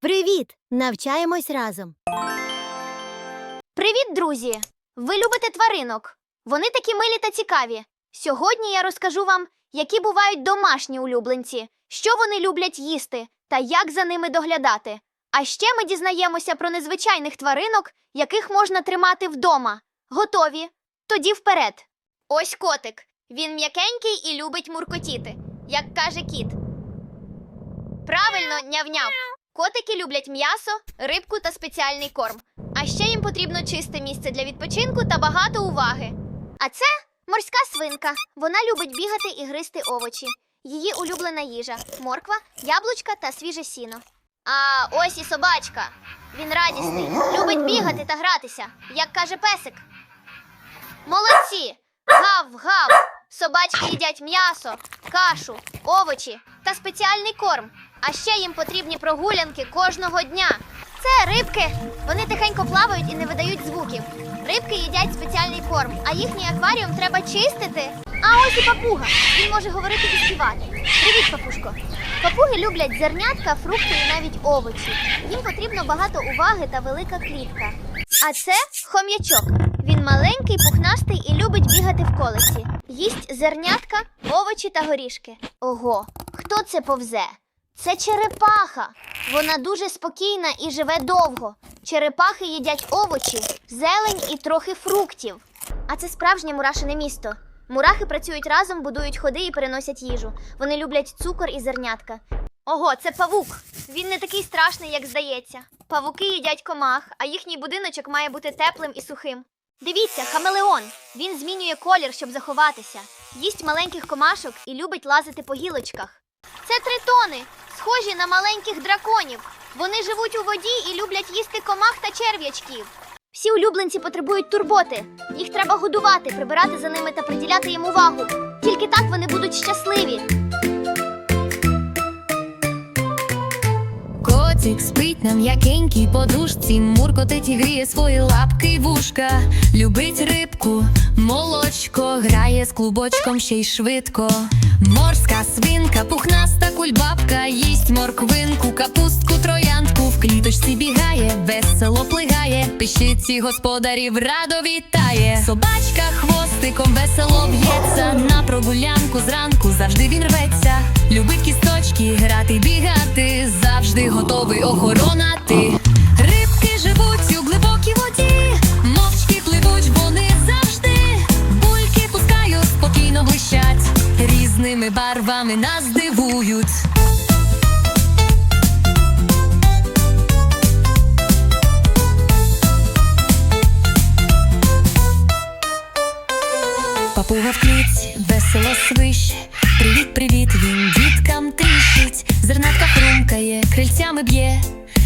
Привіт! Навчаємось разом. Привіт, друзі! Ви любите тваринок? Вони такі милі та цікаві. Сьогодні я розкажу вам, які бувають домашні улюбленці, що вони люблять їсти та як за ними доглядати. А ще ми дізнаємося про незвичайних тваринок, яких можна тримати вдома. Готові? Тоді вперед. Ось котик. Він м'якенький і любить муркотіти, як каже кіт. Правильно, няв-няв. Котики люблять м'ясо, рибку та спеціальний корм. А ще їм потрібно чисте місце для відпочинку та багато уваги. А це морська свинка. Вона любить бігати і гризти овочі. Її улюблена їжа морква, яблучка та свіже сіно. А ось і собачка. Він радісний, любить бігати та гратися, як каже песик. Молодці! Гав, гав! Собачки їдять м'ясо, кашу, овочі та спеціальний корм. А ще їм потрібні прогулянки кожного дня. Це рибки. Вони тихенько плавають і не видають звуків. Рибки їдять спеціальний корм, а їхній акваріум треба чистити. А ось і папуга. Він може говорити і співати. Привіт, папушко. Папуги люблять зернятка, фрукти і навіть овочі. Їм потрібно багато уваги та велика клітка. А це хом'ячок. Він маленький, пухнастий і любить бігати в колесі. Їсть зернятка, овочі та горішки. Ого, хто це повзе? Це черепаха. Вона дуже спокійна і живе довго. Черепахи їдять овочі, зелень і трохи фруктів. А це справжнє мурашине місто. Мурахи працюють разом, будують ходи і переносять їжу. Вони люблять цукор і зернятка. Ого, це павук. Він не такий страшний, як здається. Павуки їдять комах, а їхній будиночок має бути теплим і сухим. Дивіться, хамелеон. Він змінює колір, щоб заховатися. Їсть маленьких комашок і любить лазити по гілочках. Це тритони, схожі на маленьких драконів. Вони живуть у воді і люблять їсти комах та черв'ячків. Всі улюбленці потребують турботи. Їх треба годувати, прибирати за ними та приділяти їм увагу. Тільки так вони будуть щасливі. Котик спить на м'якенькій подушці, муркотить і гріє свої лапки й вушка. Любить рибку, молочко, грає з клубочком ще й швидко. Морська свинка, пухнаста кульбабка, в кліточці бігає, весело плигає, пищиці господарів радо вітає. Собачка хвостиком весело б'ється, на прогулянку зранку завжди він рветься. Любить кісточки, грати, бігати, завжди готовий охоронати. Рибки живуть у глибокій воді, мовчки пливуть вони завжди. Бульки пускають, спокійно блищать, різними барвами нас дивують. Папуга в клітці, весело свище. Привіт, привіт, він діткам тріщить. Зернатка хрумкає, крильцями б'є.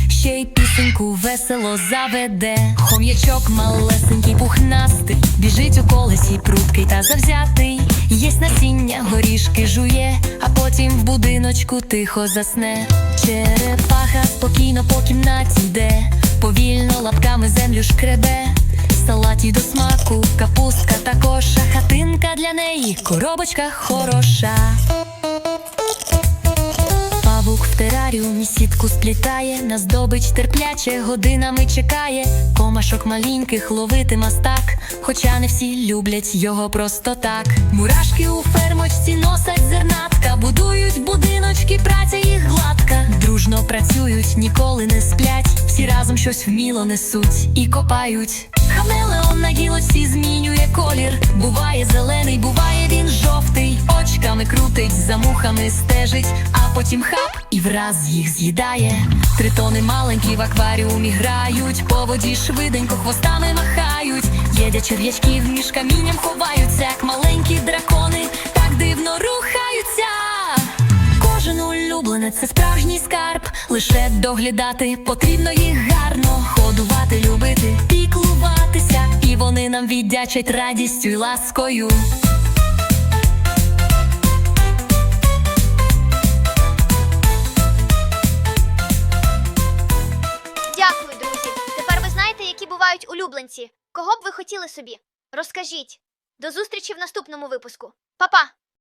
Ще й пісеньку весело заведе. Хом'ячок малесенький, пухнастий, біжить у колесі, пруткий та завзятий. Єсть насіння, горішки жує, а потім в будиночку тихо засне. Черепаха спокійно по кімнаті йде, повільно лапками землю шкребе. Салаті до смаку, капустка також, а хатинка для неї, коробочка хороша. Павук в тераріумі сітку сплітає, на здобич терпляче годинами чекає. Комашок маленьких ловити мастак, хоча не всі люблять його просто так. Мурашки у фермочці носять зернатка, будують будиночки, праця їх гладка. Дружно працюють, ніколи не сплять, всі разом щось вміло несуть і копають. Хамелеон на гілочці змінює колір. Буває зелений, буває він жовтий. Очками крутить, за мухами стежить, а потім хап і враз їх з'їдає. Тритони маленькі в акваріумі грають, по воді швиденько хвостами махають. Їдять черв'ячків між камінням ховаються, як маленькі дракони, так дивно рухаються. Кожен це справжній скарб. Лише доглядати потрібно їх гарно, годувати, любити, піклуватися, і вони нам віддячать радістю й ласкою. Дякую, друзі. Тепер ви знаєте, які бувають улюбленці. Кого б ви хотіли собі? Розкажіть. До зустрічі в наступному випуску. Па-па!